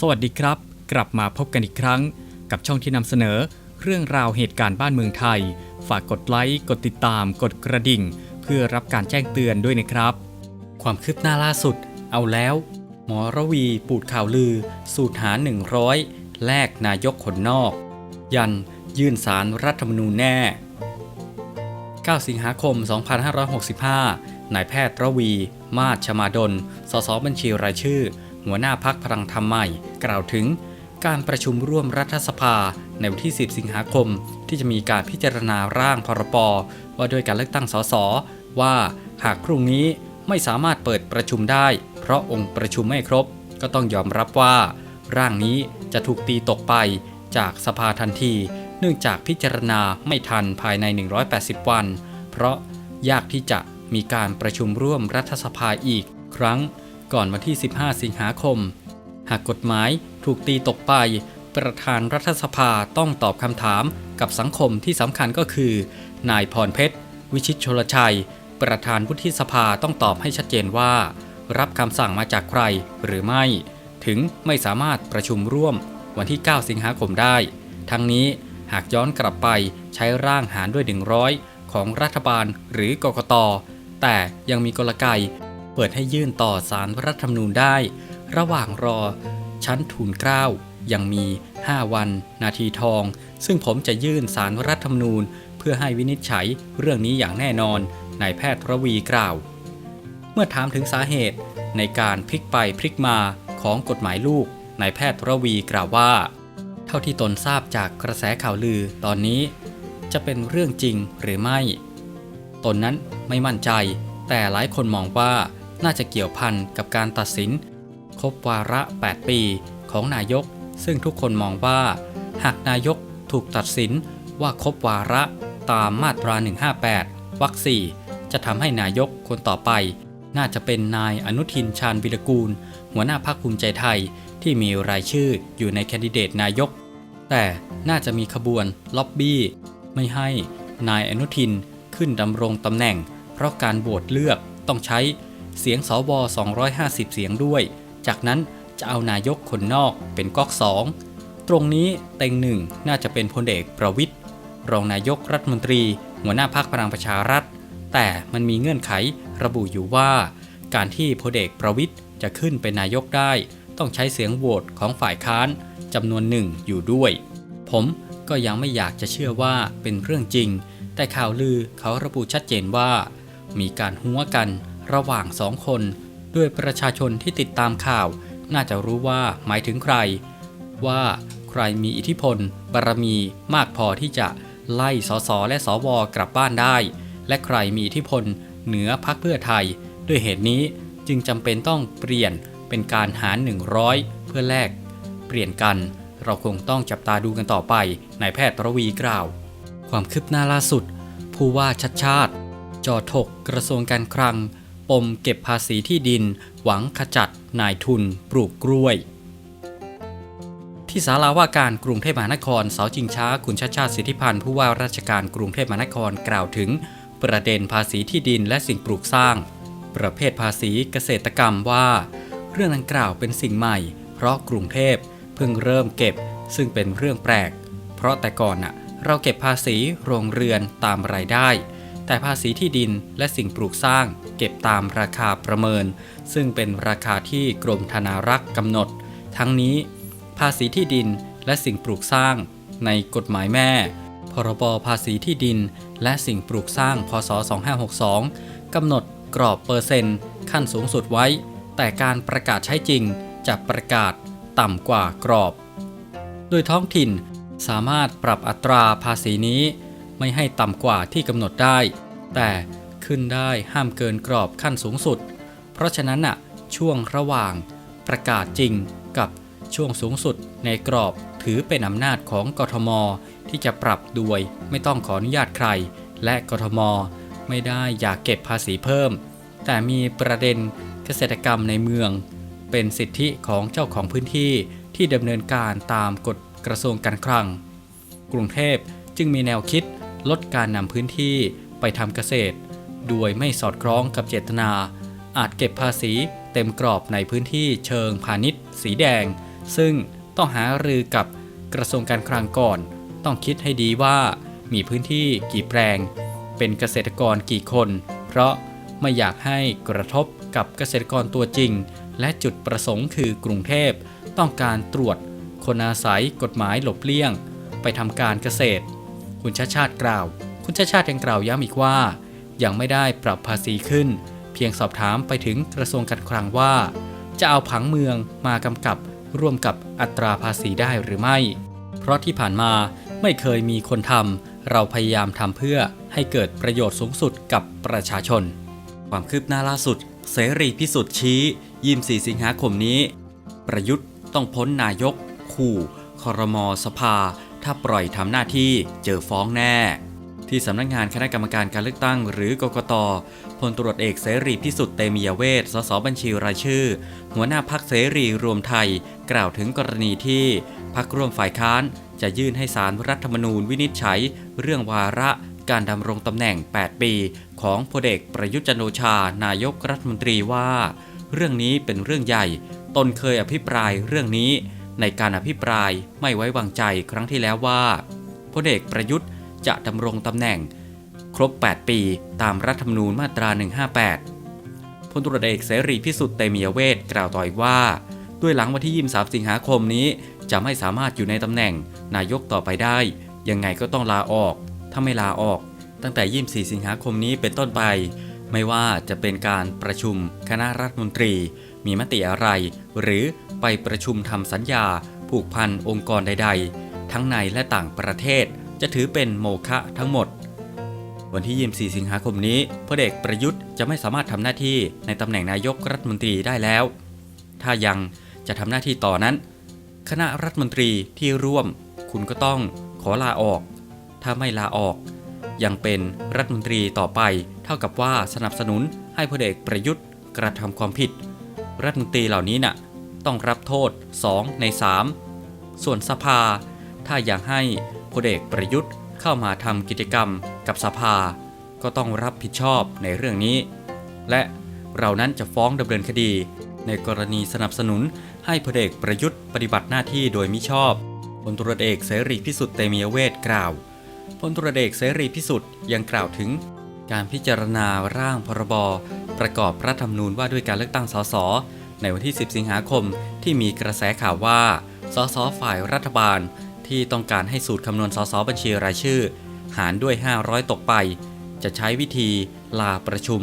สวัสดีครับ กลับมาพบกันอีกครั้ง กับช่องที่นำเสนอ เรื่องราวเหตุการณ์บ้านเมืองไทย ฝากกดไลค์กดติดตาม กดกระดิ่ง เพื่อรับการแจ้งเตือนด้วยนะครับ ความคืบหน้าล่าสุด เอาแล้ว หมอระวีปูดข่าวลือ สูตรหา 100 แลกนายกคนนอก ยันยื่นสารรัฐธรรมนูญแน่ 9 สิงหาคม 2565นายแพทย์ระวี มาศชมาดล สสบัญชีรายชื่อ หัวหน้าพักพลังธรรมใหม่ กล่าวถึงการประชุมร่วมรัฐสภาในวันที่ 10 สิงหาคม ที่จะมีการพิจารณาร่างพรปว่าด้วยการเลือกตั้งสสว่าหากพรุ่งนี้ไม่สามารถเปิดประชุมได้ เพราะองค์ประชุมไม่ครบ ก็ต้องยอมรับว่า ร่างนี้จะถูกตีตกไปจากสภาทันที เนื่องจากพิจารณาไม่ทันภายใน 180 วัน เพราะยากที่จะมีการประชุมร่วมรัฐสภาอีกครั้ง ก่อนวันที่ 15 สิงหาคม หากกฎหมายถูกตีตกไป ประธานรัฐสภาต้องตอบคำถามกับสังคมที่สำคัญก็คือ นายพรเพชร วิชิตชลชัย ประธานวุฒิสภาต้องตอบให้ชัดเจนว่า รับคำสั่งมาจากใครหรือไม่ ถึงไม่สามารถประชุมร่วมวันที่ 9 สิงหาคมได้ ทั้งนี้หากย้อนกลับไปใช้ร่างหารด้วย 100 ของรัฐบาลหรือกกต แต่ยังมีกลไก เปิดให้ยื่นต่อสารรัฐธรรมนูญได้ ระหว่างรอ ชั้นทูลเกล้ายังมี 5 วัน นาทีทอง ซึ่งผมจะยื่นสารรัฐธรรมนูญ เพื่อให้วินิจฉัยเรื่องนี้อย่างแน่นอนนายแพทย์ระวีกล่าว เมื่อถามถึงสาเหตุในการพลิกไปพลิกมาของกฎหมายลูกนายแพทย์ระวีกล่าวว่า เท่าที่ตนทราบจากกระแสข่าวลือตอนนี้ จะเป็นเรื่องจริงหรือไม่ ตนนั้นไม่มั่นใจ แต่หลายคนมองว่า น่าจะเกี่ยวพันกับการตัดสิน ครบวาระ 8 ปีของนายก ซึ่งทุกคนมองว่า หากนายกถูกตัดสินว่าครบวาระตามมาตรา 158 วรรคสี่จะทำให้นายกคนต่อไป น่าจะเป็นนายอนุทินชาญวิรกูล หัวหน้าพรรคภูมิใจไทยที่มีรายชื่ออยู่ในแคนดิเดตนายก แต่น่าจะมีขบวนล็อบบี้ ไม่ให้นายอนุทินขึ้นดำรงตำแหน่ง เพราะการโหวตเลือกต้องใช้ เสียงสว250 เสียงด้วย จากนั้นจะเอานายกคนนอกเป็นก๊อกสองตรงนี้เต็งหนึ่งน่าจะเป็นพลเอกประวิทย์รองนายกรัฐมนตรี หัวหน้าพรรคพลังประชารัฐ แต่มันมีเงื่อนไขระบุอยู่ว่า การที่พลเอกประวิทย์จะขึ้นเป็นนายกได้ ต้องใช้เสียงโหวตของฝ่ายค้านจำนวนหนึ่งอยู่ด้วย ผมก็ยังไม่อยากจะเชื่อว่าเป็นเรื่องจริง แต่ข่าวลือเขาระบุชัดเจนว่า มีการหัวกัน ระหว่างสองคน ด้วยประชาชนที่ติดตามข่าว น่าจะรู้ว่าหมายถึงใคร ว่าใครมีอิทธิพลบารมีมากพอที่จะไล่สสและสวกลับบ้านได้ และใครมีอิทธิพลเหนือพักเพื่อไทย ด้วยเหตุนี้จึงจำเป็นต้องเปลี่ยนเป็นการหาร 100 เพื่อแลกเปลี่ยนกัน เราคงต้องจับตาดูกันต่อไปนายแพทย์ระวีกล่าว ความคืบหน้าล่าสุด ผู้ว่าชัดชาติ จอถกกระทรวงการคลัง ปมเก็บภาษีที่ดิน หวังขจัดนายทุนปลูกกล้วย ที่ศาลาว่าการกรุงเทพมหานครเสาจิงช้าคุณชาติชาติสิทธิพันธ์ผู้ว่าราชการกรุงเทพมหานครกล่าวถึง ประเด็นภาษีที่ดินและสิ่งปลูกสร้าง ประเภทภาษีเกษตรกรรมว่า เรื่องดังกล่าวเป็นสิ่งใหม่ เพราะกรุงเทพเพิ่งเริ่มเก็บ ซึ่งเป็นเรื่องแปลก เพราะแต่ก่อนน่ะเราเก็บภาษีโรงเรือนตามรายได้ แต่ภาษีที่ดินและสิ่งปลูกสร้าง เก็บตามราคาประเมิน ซึ่งเป็นราคาที่กรมธนารักษ์กำหนด ทั้งนี้ ภาษีที่ดินและสิ่งปลูกสร้าง ในกฎหมายแม่ พรบภาษีที่ดิน และสิ่งปลูกสร้าง พศ 2562กำหนดกรอบเปอร์เซ็นต์ ขั้นสูงสุดไว้ แต่การประกาศใช้จริงจะประกาศต่ำกว่ากรอบ โดยท้องถิ่นสามารถปรับอัตราภาษีนี้ไม่ให้ต่ำกว่าที่กำหนดได้ แต่ขึ้นได้ห้ามเกินกรอบขั้นสูงสุด เพราะฉะนั้นน่ะช่วงระหว่างประกาศจริงกับช่วงสูงสุดในกรอบถือเป็นอำนาจของกทม ที่จะปรับโดยไม่ต้องขออนุญาตใคร และกทม ไม่ได้อยากเก็บภาษีเพิ่ม แต่มีประเด็นเกษตรกรรมในเมือง เป็นสิทธิของเจ้าของพื้นที่ที่ดำเนินการตามกฎกระทรวงการคลัง กรุงเทพจึงมีแนวคิดลดการนำพื้นที่ ไปทำเกษตร โดยไม่สอดคล้องกับเจตนา อาจเก็บภาษีเต็มกรอบในพื้นที่เชิงพาณิชย์ สีแดง ซึ่งต้องหารือกับกระทรวงการคลังก่อน ต้องคิดให้ดีว่ามีพื้นที่กี่แปลง เป็นเกษตรกรกี่คน เพราะไม่อยากให้กระทบกับเกษตรกรตัวจริง และจุดประสงค์คือกรุงเทพ ต้องการตรวจคนอาศัยกฎหมายหลบเลี่ยง ไปทำการเกษตร คุณชาติชาติกล่าว คุณชาติชาติยังกล่าวย้ำอีกว่า ยังไม่ได้ปรับภาษีขึ้น เพียงสอบถามไปถึงกระทรวงการคลังว่า จะเอาผังเมืองมากำกับร่วมกับอัตราภาษีได้หรือไม่ เพราะที่ผ่านมาไม่เคยมีคนทำเราพยายามทำเพื่อให้เกิดประโยชน์สูงสุดกับประชาชน ความคืบหน้าล่าสุด เสรีพิสุทธิ์ชี้24สิงหาคมนี้ ประยุทธ์ต้องพ้นนายก ขู่คอรมอสภา ถ้าปล่อยทำหน้าที่เจอฟ้องแน่ ที่สำนักงานคณะกรรมการการเลือกตั้ง หรือกกตพลตรวจเอกเสรีพิสุทธิ์เตมียเวทสสบัญชีรายชื่อ หัวหน้าพักเสรีรวมไทย กล่าวถึงกรณีที่พักร่วมฝ่ายค้าน จะยื่นให้สารรัฐธรรมนูญวินิจฉัย เรื่องวาระการดำรงตำแหน่ง 8 ปี ของพลเอกประยุทธ์จันโอชา นายกรัฐมนตรีว่า เรื่องนี้เป็นเรื่องใหญ่ ตนเคยอภิปรายเรื่องนี้ ในการอภิปรายไม่ไว้วางใจครั้งที่แล้วว่าพลเอกประยุทธ์ จะดำรงตำแหน่ง ครบ 8 ปีตามรัฐธรรมนูญมาตรา 158 พลตุรเอกเสรีพิสุทธิ์เตมียเวทกล่าวต่อยว่า ด้วยหลังวันที่ 23 สิงหาคมนี้จะไม่สามารถอยู่ในตำแหน่งนายกต่อไปได้ ยังไงก็ต้องลาออก ถ้าไม่ลาออก ตั้งแต่ 24 สิงหาคมนี้เป็นต้นไป ไม่ว่าจะเป็นการประชุมคณะรัฐมนตรี มีมติอะไร หรือไปประชุมทำสัญญา ผูกพันองค์กรใด ๆ ทั้งในและต่างประเทศ จะถือเป็นโมฆะทั้งหมด วันที่ 24 สิงหาคมนี้พลเอกประยุทธ์จะไม่สามารถทำหน้าที่ในตำแหน่งนายกรัฐมนตรีได้แล้ว ถ้ายังจะทำหน้าที่ต่อนั้น คณะรัฐมนตรีที่ร่วม คุณก็ต้องขอลาออก ถ้าไม่ลาออก ยังเป็นรัฐมนตรีต่อไป เท่ากับว่าสนับสนุนให้พลเอกประยุทธ์กระทำความผิด รัฐมนตรีเหล่านี้น่ะต้องรับโทษ 2 ใน 3 ส่วนสภา ถ้าอยากให้ พลเอกประยุทธ์เข้ามาทำกิจกรรมกับสภา ก็ต้องรับผิดชอบในเรื่องนี้ และเรานั้นจะฟ้องดำเนินคดี ในกรณีสนับสนุนให้พลเอกประยุทธ์ปฏิบัติหน้าที่โดยมิชอบพลตุรเอกเสรีพิสุทธิ์เตมียเวทกล่าวพลตุรเอกเสรีพิสุทธิ์ยังกล่าวถึง การพิจารณาร่างพรบประกอบรัฐธรรมนูญว่าด้วยการเลือกตั้งสสในวันที่ 10 สิงหาคมที่มีกระแสข่าวว่า สสฝ่ายรัฐบาล ที่ต้องการให้สูตรคำนวณสสบัญชีรายชื่อ หารด้วย 500 ตกไป จะใช้วิธีลาประชุม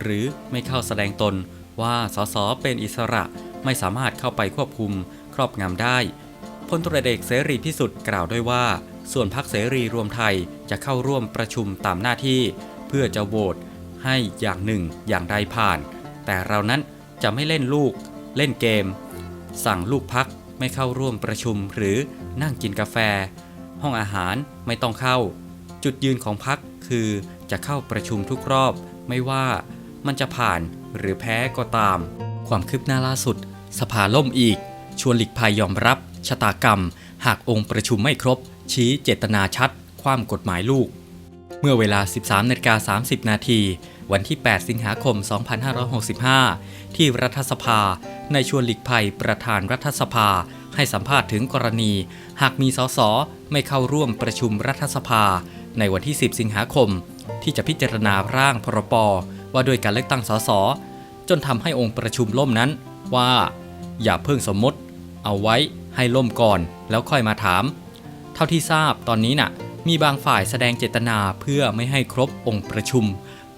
หรือไม่เข้าแสดงตนว่าสสเป็นอิสระไม่สามารถเข้าไปควบคุมครอบงำได้พลตรเอกเสรีพิสุทธิ์กล่าวด้วยว่า ส่วนพักเสรีรวมไทยจะเข้าร่วมประชุมตามหน้าที่ เพื่อจะโหวตให้อย่างหนึ่งอย่างใดผ่าน แต่เรานั้นจะไม่เล่นลูก เล่นเกม สั่งลูกพักไม่เข้าร่วมประชุมหรือ นั่งกินกาแฟ ห้องอาหารไม่ต้องเข้า จุดยืนของพักคือจะเข้าประชุมทุกรอบ ไม่ว่ามันจะผ่านหรือแพ้ก็ตาม ความคืบหน้าล่าสุด สภาล่มอีก ชวนหลีกภัยยอมรับ ชะตากรรม หากองค์ประชุมไม่ครบ ชี้เจตนาชัด ความกฎหมายลูก เมื่อเวลา 13นาฬิกา30 นาทีวันที่ 8 สิงหาคม 2565 ที่รัฐสภา ในชวนหลีกภัยประธานรัฐสภา ให้สัมภาษณ์ถึงกรณี หากมีสสไม่เข้าร่วมประชุมรัฐสภา ในวันที่ 10 สิงหาคม ที่จะพิจารณาร่างพรปว่าด้วยการเลือกตั้งสสจนทำให้องค์ประชุมล่มนั้น ว่า อย่าเพิ่งสมมติ เอาไว้ให้ล่มก่อนแล้วค่อยมาถาม เท่าที่ทราบตอนนี้น่ะ มีบางฝ่ายแสดงเจตนาเพื่อไม่ให้ครบองค์ประชุม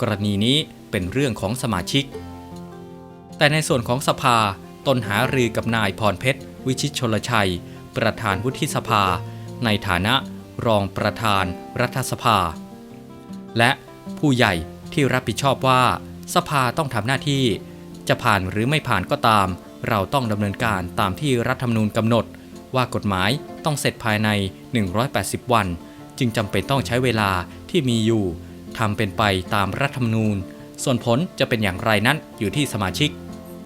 กรณีนี้เป็นเรื่องของสมาชิก แต่ในส่วนของสภาตนหารือกับนายพรเพชร วิชิตชลชัย ประธานวุฒิสภา ในฐานะรองประธานรัฐสภา และผู้ใหญ่ที่รับผิดชอบว่า สภาต้องทำหน้าที่ จะผ่านหรือไม่ผ่านก็ตาม เราต้องดำเนินการตามที่รัฐธรรมนูญกำหนด ว่ากฎหมายต้องเสร็จภายใน 180 วัน จึงจำเป็นต้องใช้เวลาที่มีอยู่ทำเป็นไปตามรัฐธรรมนูญ ส่วนผลจะเป็นอย่างไรนั้นอยู่ที่สมาชิก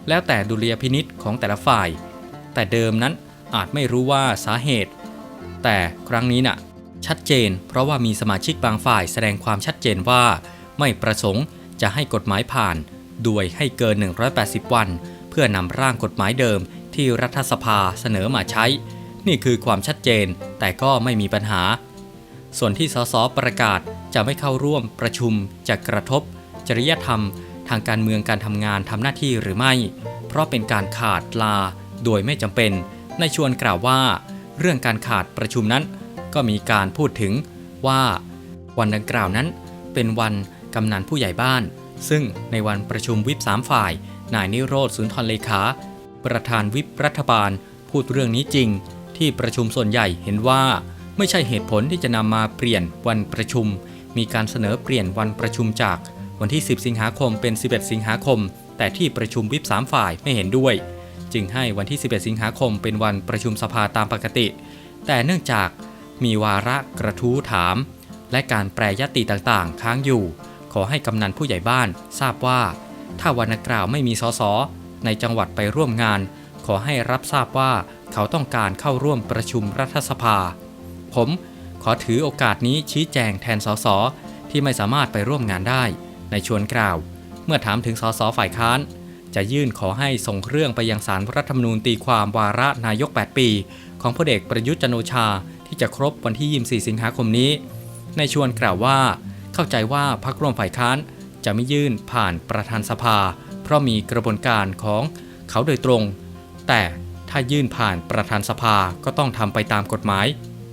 แล้วแต่ดุลยพินิษของแต่ละฝ่าย แต่เดิมนั้นอาจไม่รู้ว่าสาเหตุ แต่ครั้งนี้น่ะชัดเจน เพราะว่ามีสมาชิกบางฝ่ายแสดงความชัดเจนว่า ไม่ประสงค์จะให้กฎหมายผ่านโดยให้เกิน 180 วัน เพื่อนำร่างกฎหมายเดิมที่รัฐสภาเสนอมาใช้ นี่คือความชัดเจนแต่ก็ไม่มีปัญหา ส่วนที่สสประกาศจะไม่เข้าร่วมประชุมจะกระทบ จริยธรรม ทางการเมืองการทำงานทำหน้าที่หรือไม่ เพราะเป็นการขาดลา โดยไม่จำเป็น ในชวนกล่าวว่า เรื่องการขาดประชุมนั้น ก็มีการพูดถึงว่า วันดังกล่าวนั้น เป็นวันกำนันผู้ใหญ่บ้าน ซึ่งในวันประชุมวิปสามฝ่าย นายนิโรธสุนทรเลขา ประธานวิปรัฐบาล พูดเรื่องนี้จริง ที่ประชุมส่วนใหญ่เห็นว่าไม่ใช่เหตุผลที่จะนำมาเปลี่ยนวันประชุม มีการเสนอเปลี่ยนวันประชุมจากวันที่ 10 สิงหาคมเป็น 11 สิงหาคม แต่ที่ประชุมวิปสามฝ่ายไม่เห็นด้วย จึงให้วันที่ 11 สิงหาคมเป็นวันประชุมสภาตามปกติ แต่เนื่องจากมีวาระกระทู้ถาม และการแปรยติต่างๆ ค้างอยู่ ขอให้กำนันผู้ใหญ่บ้านทราบว่า ถ้าวันกล่าวไม่มีสสในจังหวัดไปร่วมงาน ขอให้รับทราบว่าเขาต้องการเข้าร่วมประชุมรัฐสภา ผมขอถือโอกาสนี้ชี้แจงแทนสสที่ไม่สามารถไปร่วมงานได้ ในชวนกล่าว เมื่อถามถึงสสฝ่ายค้าน จะยื่นขอให้ส่งเรื่องไปยังสารรัฐธรรมนูญตีความวาระนายก 8 ปี ของพลเอกประยุทธ์จันโอชา ที่จะครบวันที่ 24 สิงหาคมนี้ ในชวนกล่าวว่า เข้าใจว่าพรรคร่วมฝ่ายค้านจะไม่ยื่นผ่านประธานสภา เพราะมีกระบวนการของเขาโดยตรง แต่ถ้ายื่นผ่านประธานสภาก็ต้องทำไปตามกฎหมาย